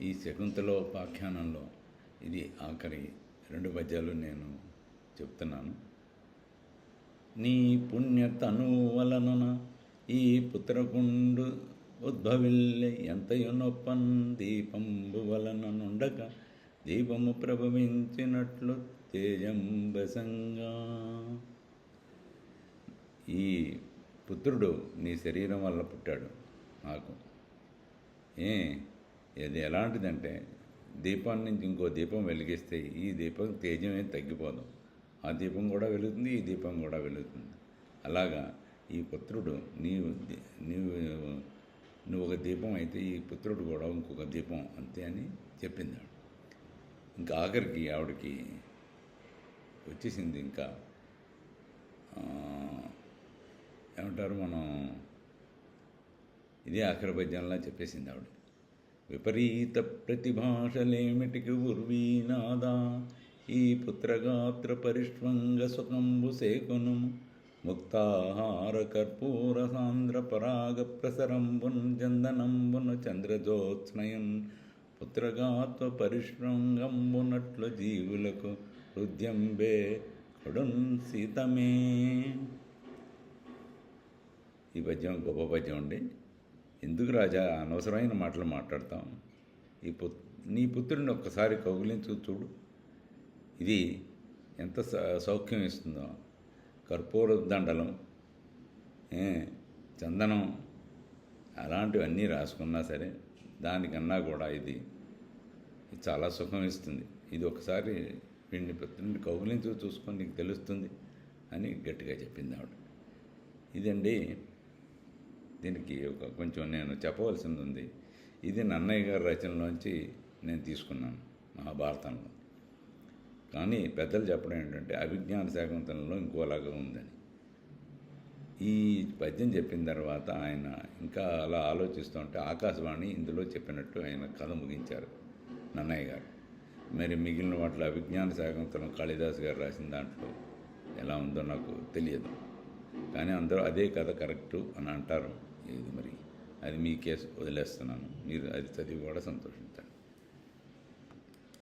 ఈ శకుంతలోపాఖ్యానంలో ఇది ఆఖరి రెండు పద్యాలు నేను చెప్తున్నాను. నీ పుణ్యతను వలన ఈ పుత్రకుండు ఉద్భవిల్లె ఎంతయు నొప్పన్ దీపంబు వలన నుండక దీపము ప్రభవించినట్లు తేజంబసంగా. ఈ పుత్రుడు నీ శరీరం వల్ల పుట్టాడు నాకు. ఏ? ఇది ఎలాంటిదంటే దీపం నుంచి ఇంకో దీపం వెలిగిస్తే ఈ దీపం తేజం ఏం తగ్గిపోదు. ఆ దీపం కూడా వెలుగుతుంది ఈ దీపం కూడా వెలుగుతుంది. అలాగా ఈ పుత్రుడు నీవు నీవు నువ్వు ఒక దీపం అయితే ఈ పుత్రుడు కూడా ఇంకొక దీపం అంతే అని చెప్పింది. ఆవిడ. ఇంకా ఆఖరికి ఆవిడకి వచ్చేసింది ఇంకా ఏమంటారు మనం ఇదే ఆఖరి పద్యంలా చెప్పేసింది ఆవిడ. విపరీత ప్రతిభాషలేమిటికి ఉర్వీనాదా? ఈ పుత్రగాత్ర పరిష్వంగ సుఖంబు సేకును. ముక్తాహార కర్పూర సాంద్ర పరాగ ప్రసరంబున్ చందనంబును చంద్రజోత్స్నయన్. పుత్రగాత్వ పరిష్వంగంబునట్లు జీవులకు హృద్యంబే కొడున్ సీతమే. ఈ పద్యం గొప్ప పద్యం అండి. ఎందుకు రాజా? అనవసరమైన మాటలు మాట్లాడతాం. ఈ పు నీ పుత్రుడిని ఒక్కసారి కౌగులించు చూడు. ఇది ఎంత సౌఖ్యం ఇస్తుందో. కర్పూర దండలం చందనం అలాంటివన్నీ రాసుకున్నా సరే దానికన్నా కూడా ఇది చాలా సుఖం ఇస్తుంది. ఇది ఒకసారి వీడిని పుత్రుడిని కౌగులించు చూసుకొని నీకు తెలుస్తుంది అని గట్టిగా చెప్పింది ఆవిడ. ఇదండి దీనికి ఒక కొంచెం నేను చెప్పవలసింది ఉంది ఇది నన్నయ్య గారి రచనలోంచి నేను తీసుకున్నాను మహాభారతంలో. కానీ పెద్దలు చెప్పడం ఏంటంటే అభిజ్ఞాన శాకుంతలంలో ఇంకోలాగా ఉందని. ఈ పద్యం చెప్పిన తర్వాత ఆయన ఇంకా అలా ఆలోచిస్తుంటే ఆకాశవాణి ఇందులో చెప్పినట్టు ఆయన కథ ముగించారు నన్నయ్య గారు. మరి మిగిలిన వాటిలో అభిజ్ఞాన శాకుంతలం కాళిదాస్ గారు రాసిన దాంట్లో ఎలా ఉందో నాకు తెలియదు. కానీ అందరూ అదే కథ కరెక్టు అని అంటారు. ఇది మరి? అది మీ కేసు వదిలేస్తున్నాను. మీరు అది చదివి కూడా సంతోషించండి.